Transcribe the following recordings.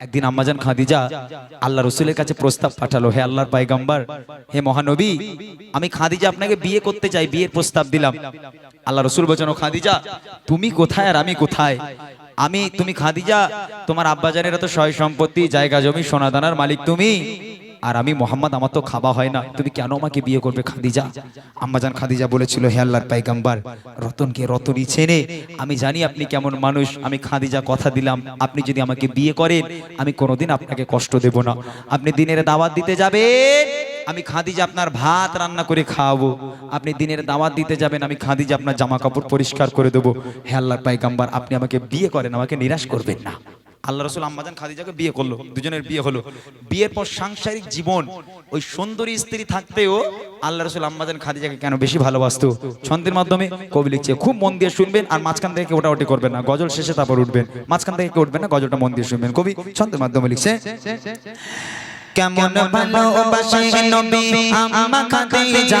একদিন আম্মাজান খাদিজা আল্লাহ রসুলের কাছে প্রস্তাব পাঠালো, হে আল্লাহর পাইগাম্বার হে মহানবী, আমি খাদিজা আপনাকে বিয়ে করতে চাই, বিয়ের প্রস্তাব দিলাম। আল্লাহ রসুল বলছেন খাদিজা, তুমি কোথায় আর আমি কোথায়? আমি, তুমি খাদিজা, তোমার আব্বাজানের তো সয় সম্পত্তি জায়গা জমি সোনাদানার মালিক তুমি। আর আমি মোহাম্মদ, আমার তো খাওয়া হয় না। তুমি কেন আমাকে বিয়ে করবে, খাদিজা? আম্মাজান খাদিজা বলেছিল, হে আল্লাহর পাইগাম্বার, রতনকে রতনই চেনে। আমি জানি আপনি কেমন মানুষ, আমি খাদিজা কথা দিলাম। আপনি যদি আমাকে বিয়ে করেন, আমি কোনোদিন আপনাকে কষ্ট দেব না। আপনি দিনের দাওয়াত দিতে যাবেন, আমি খাদিজা আপনার ভাত রান্না করে খাওয়াবো। আপনি দিনের দাওয়াত দিতে যাবেন, আমি খাদিজা আপনার জামা কাপড় পরিষ্কার করে দেবো। হে আল্লাহর পাইগাম্বার, আপনি আমাকে বিয়ে করেন, আমাকে নিরাশ করবেন না। আল্লাহ রসুল আম্মাজান খাদিজাকে বিয়ে করল, দুজনের বিয়ে হলো। বিয়ের পর সাংসারিক জীবন, ওই সুন্দরী স্ত্রী থাকতেও আল্লাহ রসুল আম্মাজান খাদিজাকে কেন বেশি ভালোবাসতো? ছন্দের মাধ্যমে কবি লিখছে, খুব মন দিয়ে শুনবেন আর মাঝখান থেকে ওটা ওটি করবেন না। গজল শেষে তারপর উঠবেন। মাঝখান থেকে উঠবেন না, গজলটা মন দিয়ে শুনবেন। কবি ছন্দের মাধ্যমে লিখছে, কেমন ভালোবাসে নবী, আম্মা খাদিজা?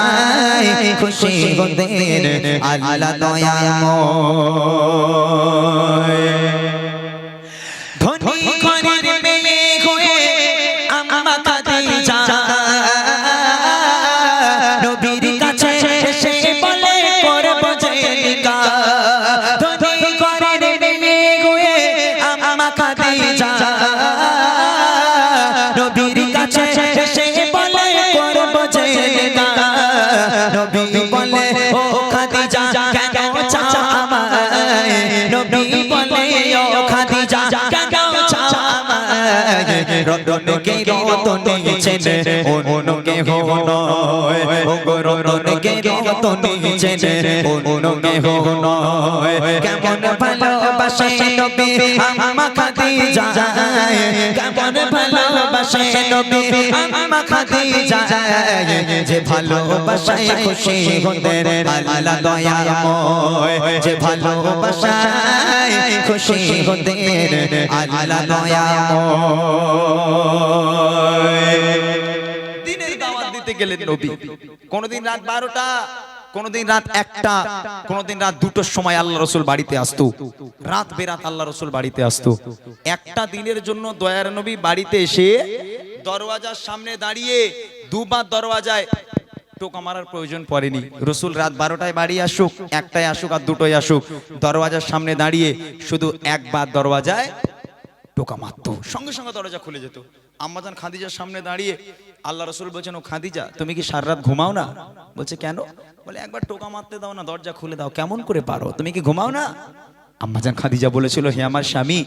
ভালোবাসায় খুশি হতে আল্লাহ দয়াময়। রতনকে রতনে চেনে অন্যকে হো নয় ও গো রতনকে রতনে চেনে অন্যকে হো কেমন ভালোবাসে নবী আম্মা খাদিজা কেমন ভালোবাসে নবী আম্মা খাদিজা যে ভালোবাসায় খুশি হতে আল্লাহ দয়াময় যে ভালোবাসায় খুশি হতে আল্লাহ দয়াময় দিনের দাওয়াত দিতে গেলেন নবী। কোনদিন রাত বারোটা কোনদিন রাত একটা কোনদিন রাত দুটোর সময় আল্লাহ রসুল বাড়িতে আসতো। রাত বেরাত আল্লাহ রসুল বাড়িতে আসতো। একটা দিনের জন্য দয়ার নবী বাড়িতে এসে দরওয়াজার সামনে দাঁড়িয়ে দুবার দরওয়াজায় টোকা মারার প্রয়োজন পড়েনি। রসুল রাত বারোটায় বাড়ি আসুক, একটায় আসুক আর দুটোয় আসুক, দরওয়াজার সামনে দাঁড়িয়ে শুধু একবার দরওয়াজায় টোকা মারত। সঙ্গে সঙ্গে দরজা খুলে যেত। আম্মাজান খাদিজার সামনে দাঁড়িয়ে আল্লাহ রসুল বলছেন, ও খাদিজা, তুমি কি সারা রাত ঘুমাও না? বলছে, কেন? বলে, একবার টোকা মারতে দাও না, দরজা খুলে দাও, কেমন করে পারো? তুমি কি ঘুমাও না? আম্মাজান খাদিজা বলেছিল, হে আমার স্বামী,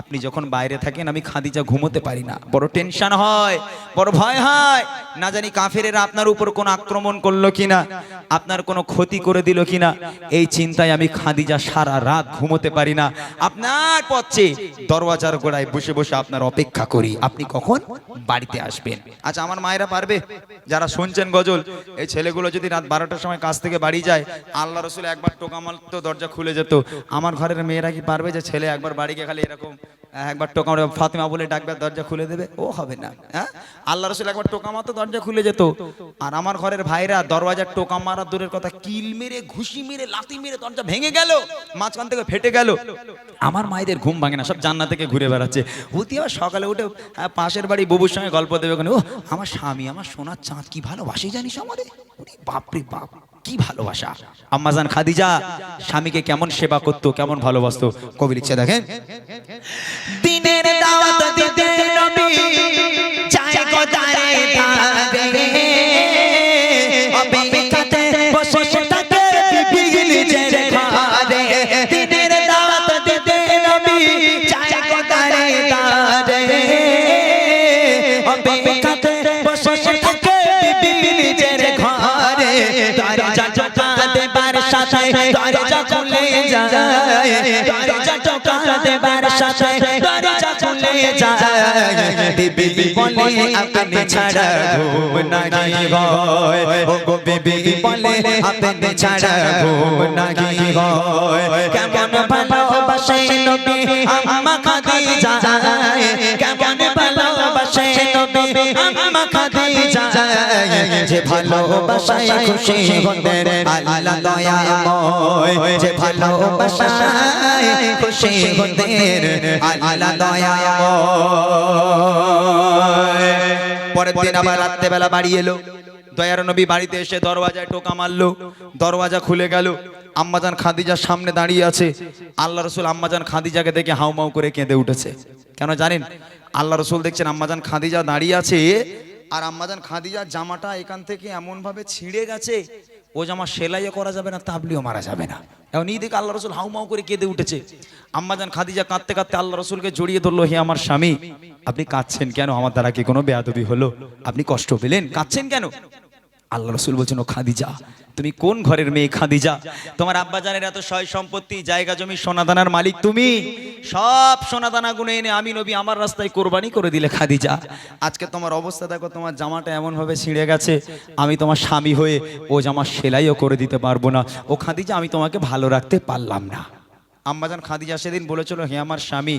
আপনি যখন বাইরে থাকেন, আমি খাদিজা ঘুমোতে পারি না। বড় টেনশন হয়, বড় ভয় হয়। না জানি কাফেরেরা আপনার উপর কোনো আক্রমণ করল কিনা, আপনার কোনো ক্ষতি করে দিল কিনা। এই চিন্তায় আমি খাদিজা সারা রাত ঘুমোতে পারি না। আপনার পথে দরওয়াজার গোড়ায় বসে বসে আপনার অপেক্ষা করি। আপনি কখন? বাড়িতে আসবেন। আচ্ছা আমার মায়েরা পারবে? যারা শুনছেন গজল, এই ছেলেগুলো যদি রাত বারোটার সময় কাজ থেকে বাড়ি যায়, আল্লাহ রসুল একবার টোকা মারতো দরজা খুলে যেত। আমার ঘরের মেয়েরা কি পারবে যে ছেলে একবার বাড়ি গিয়ে খালি এরকম একবার টোকা মারে ফাতিমা বলে ডাকবে, দরজা খুলে দেবে। ও হবে না হ্যাঁ? আল্লাহ রসুল একবার টোকা মারতো, দরজা খুলে যেত। আর আমার ঘরের ভাইরা দরওয়াজার টোকা মারা দূরের কথা, কিল মেরে, ঘুষি মেরে লাতি মেরে দরজা ভেঙে গেল, মাঝখান থেকে ফেটে গেল। আমার মায়েদের ঘুম ভাঙে না, সব জান্না থেকে ঘুরে বেড়াচ্ছে। অতি আবার সকালে উঠে পাশের বাড়ি ববুর সঙ্গে গল্প দেবে ওখানে ও আমার স্বামী, আমার সোনার চাঁদ, কি ভালোবাসে জানিস আমারে? ওরে বাপরে বাপ কি ভালোবাসা? আম্মাজান খাদিজা, স্বামীকে কেমন সেবা করত, কেমন ভালোবাসত? কবি লিখছে, দেখেন। দিনের দাওয়াত দিতে নবী চাই গো দারে যায় দরজা টোকা দেবার সাথে দরজা খুলে যায়। বিবি বলে আপনি ছাড়া ঘুম নাহি হয়। ও গো বিবি বলে আপনি ছাড়া ঘুম নাহি হয়। কেমন ভালোবাসে নবী? যে ভালোবাসায় খুশি হতেন আল্লাহ দয়াময় যে ভালোবাসায় খুশি হতেন আল্লাহ দয়াময় পরের দিন আবার রাত্রেবেলা বাড়ি এলো। দয়ার নবী বাড়িতে এসে দরওয়াজায় টোকা মারলো। দরওয়াজা খুলে গেল। আম্মাজান খাদিজার সামনে দাঁড়িয়ে আছে। আল্লাহ রসুল আম্মাজান খাদিজাকে দেখে হাউমাউ করে কেঁদে উঠেছে। কেন জানেন? আল্লাহ রসুল দেখছেন আম্মাজান খাদিজা দাঁড়িয়ে আছে। আর আম্মাজান খাদিজার জামাটা এখান থেকে এমনভাবে ছিঁড়ে গেছে, ও জামা সেলাইও করা যাবে না, তাবলিও মারা যাবে না। এখন এই আল্লাহ রসুল হাউমাউ করে কেঁদে উঠেছে। আম্মাজান খাদিজা কাঁদতে কাঁদতে আল্লাহ রসুলকে জড়িয়ে ধরলো, হে আমার স্বামী, আপনি কাঁদছেন কেন? আমার দ্বারা কি কোনো বেয়াদবি হলো? আপনি কষ্ট পেলেন? কাঁদছেন কেন? আল্লাহ রসুল বলছেন, ও খাদিজা, তুমি কোন ঘরের মেয়ে খাদিজা? তোমার আব্বা জানের এত সয় সম্পত্তি, জায়গা জমি, সোনাদানার মালিক তুমি? সব সোনাদানা গুনে এনে আমি নবী আমার রাস্তায় কোরবানি করে দিলে খাদিজা। আজকে তোমার অবস্থা দেখো, তোমার জামাটা এমন ভাবে ছিঁড়ে গেছে, আমি তোমার স্বামী হয়ে ও জামা সেলাইও করে দিতে পারব না। ও খাদিজা, আমি তোমাকে ভালো রাখতে পারলাম না। আম্মাজান খাদিজা সেদিন বলেছিল, হে আমার স্বামী,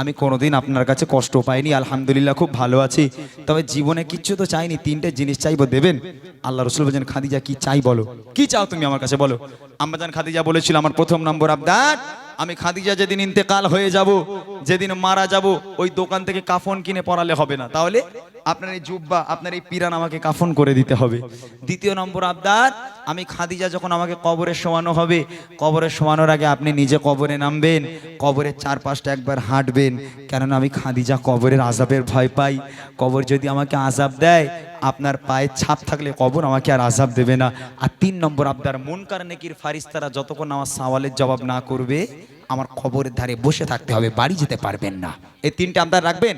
আমি কোনোদিন আপনার কাছে কষ্ট পাইনি, আলহামদুলিল্লাহ খুব ভালো আছি। তবে জীবনে কিচ্ছু তো চাইনি, তিনটে জিনিস চাইব, দেবেন? আল্লাহ রসুল বলছেন, খাদিজা, কি চাই বলো? কি চাও তুমি আমার কাছে বলো? আম্মাজান খাদিজা বলেছিল, আমার প্রথম নম্বর আবদার আমি খাদিজা যেদিন ইন্তেকাল হয়ে যাব, যেদিন মারা যাব, ওই দোকান থেকে কাফন কিনে পরালে হবে না। তাহলে আপনার এই জুব্বা, আপনার এই পিরান আমাকে কাফন করে দিতে হবে। দ্বিতীয় নম্বর আবদার, আমি খাদিজা যখন আমাকে কবরে শোয়ানো হবে, কবরে শোয়ানোর আগে আপনি নিজে কবরে নামবেন, কবরের চারপাশটা একবার হাঁটবেন। কেননা আমি খাদিজা কবরের আজাবের ভয় পাই। কবর যদি আমাকে আজাব দেয় আপনার পায়ে ছাপ থাকলে কবর আমাকে আর আজাব দেবে না। আর তিন নম্বর আপনার মন কার নেকির ফারিস্তারা যতক্ষণ আমার সাওয়ালের জবাব না করবে, আমার খবরের ধারে বসে থাকতে হবে, বাড়ি যেতে পারবেন না। এই তিনটে আবদার রাখবেন?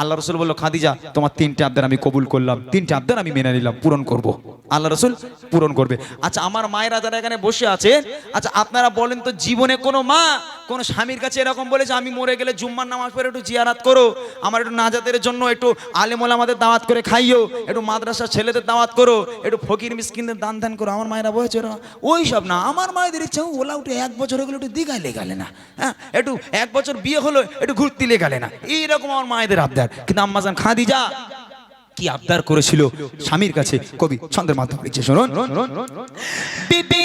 আল্লাহ রসুল বলল, খাদিজা, তোমার তিনটে আবদার আমি কবুল করলাম, তিনটে আবদার আমি মেনে নিলাম, পূরণ করব। আল্লাহ রসুল পূরণ করবে। আচ্ছা আমার মায়েরা যারা এখানে বসে আছে আচ্ছা আপনারা বলেন তো জীবনে কোনো মা কোনো স্বামীর কাছে এরকম বলেছে আমি মরে গেলে জুম্মার নামাজ পড়ে একটু জিয়ারাত করো, আমার একটু নাজাদের জন্য একটু আলেমোল আমাদের দাওয়াত করে খাইও, একটু মাদ্রাসার ছেলেদের দাওয়াত করো, একটু ফকির মিসকিনদের দান ধ্যান করো। আমার মায়েরা ওরা ওই সব না, আমার মায়েদের ইচ্ছা ওলা উঠে এক বছর হয়ে গেলো একটু দীঘায় লেগালে না হ্যাঁ একটু এক বছর বিয়ে হলো, একটু ঘুরতে লেগালে না। এইরকম আমার মায়েদের আবদার। কিন্তু আম্মাজান খাদিজা কি আবদার করেছিল? স্বামীর কাছে কবি ছন্দের মাধ্যমে লিখছে শুনুন। বিবি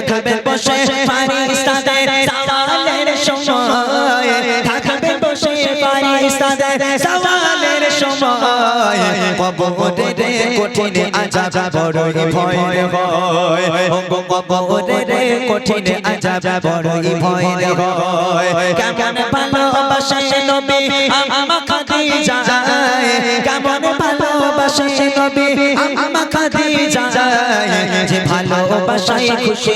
থাকবে বসে ফারিস্তাদের সওয়ালের সময়। থাকবে বসে ফারিস্তাদের সওয়ালের সময়। কবরের কঠিন আযাব বড়ই ভয় হয়। ও কবরের কঠিন বড়ই ভয় হয়। কেমন ভালোবাসে নবী আমা খাদিজা। যে ভালোবাসায় খুশি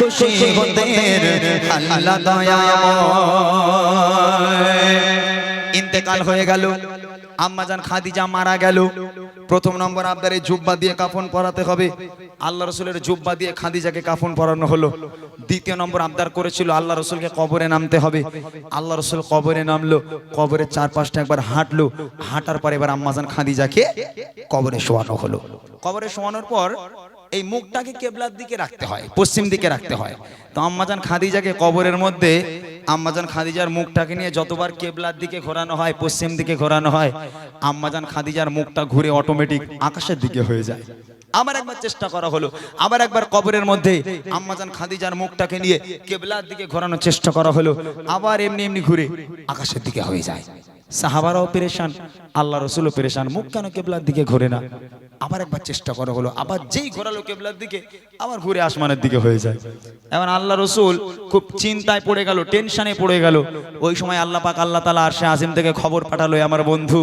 খুশি হতে আল্লাহ ইন্তেকাল হয়ে গেল। আম্মাজান খাদিজা মারা গেল। প্রথম নম্বর আবদারে জুব্বা দিয়ে কাফন পরাতে হবে। আল্লাহ রসুলের জুব্বা দিয়ে খাদিজাকে কাফন পরানো হলো। দ্বিতীয় নম্বর আবদার করেছিল আল্লাহ রসুলকে কবরে নামতে হবে। আল্লাহ রসুল কবরে নামলো কবরের চারপাশটা একবার হাঁটলো। হাঁটার পর এবার আম্মাজান খাদিজাকে কবরে শোয়ানো হলো। কবরে শোয়ানোর পর এই মুখটাকে কেবলার দিকে রাখতে হয়, পশ্চিম দিকে রাখতে হয়। তো আম্মাজান খাদিজাকে কবরের মধ্যে, আম্মাজান খাদিজার মুখটাকে নিয়ে যতবার কেবলার দিকে ঘোরানো হয়, পশ্চিম দিকে ঘোরানো হয়, আম্মাজান খাদিজার মুখটা ঘুরে অটোমেটিক আকাশের দিকে হয়ে যায়। আবার একবার চেষ্টা করা হলো আবার একবার কবরের মধ্যে আম্মাজান খাদিজার মুখটাকে নিয়ে কেবলার দিকে ঘোরানোর চেষ্টা করা হলো, আবার এমনি এমনি ঘুরে আকাশের দিকে হয়ে যায়। সাহাবারাও পেরেশান, আল্লাহ রসুলও পেরেশান, মুখ কেন কেবলার দিকে ঘোরে না? আবার একবার চেষ্টা করা হলো, আবার যেই ঘোরালো কেবলার দিকে, আবার ঘুরে আসমানের দিকে হয়ে যায়। এবার আল্লাহ রসুল খুব চিন্তায় পড়ে গেল, টেনশনে পড়ে গেল। ওই সময় আল্লাহ পাক আল্লাহ তালা আর সে আজিম থেকে খবর পাঠালো আমার বন্ধু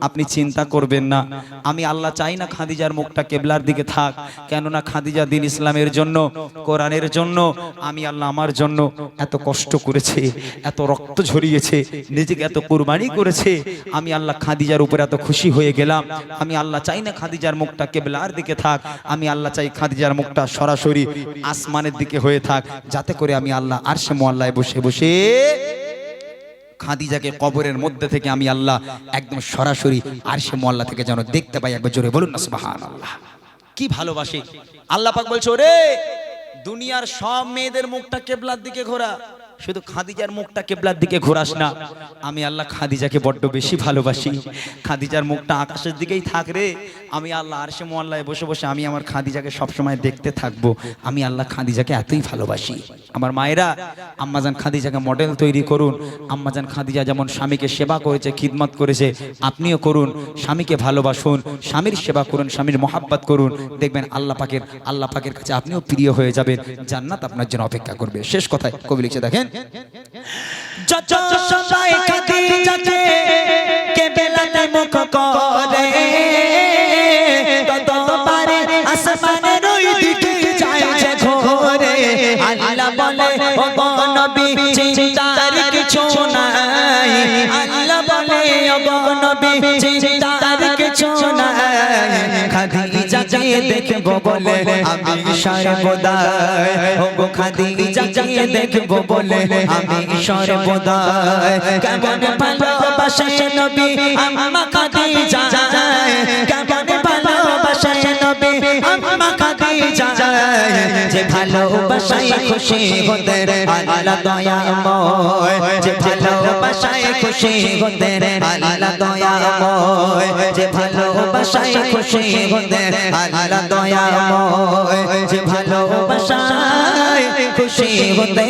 আপনি চিন্তা করবেন না। আমি আল্লাহ চাই না খাদিজার মুখটা কেবলার দিকে থাক। কেননা খাদিজা দিন ইসলামের জন্য, কোরআনের জন্য, আমি আল্লাহ আমার জন্য এত কষ্ট করেছে, এত রক্ত ঝরিয়েছে, নিজেকে এত কুরবানি করেছে। আমি আল্লাহ খাদিজার উপর এত খুশি হয়ে গেলাম। আমি আল্লাহ চাই না খাদিজার মুখটা কেবলার দিকে থাক। আমি আল্লাহ চাই খাদিজার মুখটা সরাসরি আসমানের দিকে হয়ে থাক। যাতে করে আমি আল্লাহ আর সে মোয়াল্লায় বসে বসে খাদিজাকে কবরের মধ্যে থেকে আমি আল্লাহ একদম সরাসরি আর সে মোল্লা থেকে যেন দেখতে পাই, একবার জোরে বলুন না আল্লাহ কি ভালোবাসে। আল্লাহ পাক বলছে, ওরে, দুনিয়ার সব মেয়েদের মুখটা কেবলার দিকে ঘোরা। শুধু খাদিজার মুখটা কেবলার দিকে ঘোরাস না। আমি আল্লাহ খাদিজাকে বড্ড বেশি ভালোবাসি। খাদিজার মুখটা আকাশের দিকেই থাক রে। আমি আল্লাহ আরশে মোয়াল্লায় বসে বসে আমি আমার খাদিজাকে সবসময় দেখতে থাকব। আমি আল্লাহ খাদিজাকে এতই ভালোবাসি। আমার মায়েরা আম্মাজান খাদিজাকে মডেল তৈরি করুন। আম্মাজান খাদিজা যেমন স্বামীকে সেবা করেছে, খিদমত করেছে, আপনিও করুন। স্বামীকে ভালোবাসুন, স্বামীর সেবা করুন, স্বামীর মহাব্বত করুন। দেখবেন আল্লাহ পাকের আল্লাহ পাকের কাছে আপনিও প্রিয় হয়ে যাবেন। জান্নাত আপনার জন্য অপেক্ষা করবে। শেষ কথায় কবি লিখছে, দেখেন যত সবাই খাদিজাকে কেবেলাতে মুখ করে? তত পারে আসমানের ওই দিকে যায় যে আল্লাহ বলে ও নবী, চিন্তার কিছু নাই। আল্লাহ বলে ও নবী, চিন্তার কিছু নাই। খাদিজাকে দেখব বলে আমি সর্বদাই ও গো খাদিজাকে দেখব বলে আমি সর্বদাই কেমন ভালোবাসে নবী আম্মা খাদিজা? কেমন ভালোবাসে নবী, আম্মা খাদিজা। যে ভালোবাসায় খুশি হতে আল্লাহ দয়াময় যে ভালোবাসায় খুশি হতে আল্লাহ দয়াময় যে ভালোবাসায় খুশি হতে আল্লাহ দয়াময় যে ভালোবাসায় খুশি হতে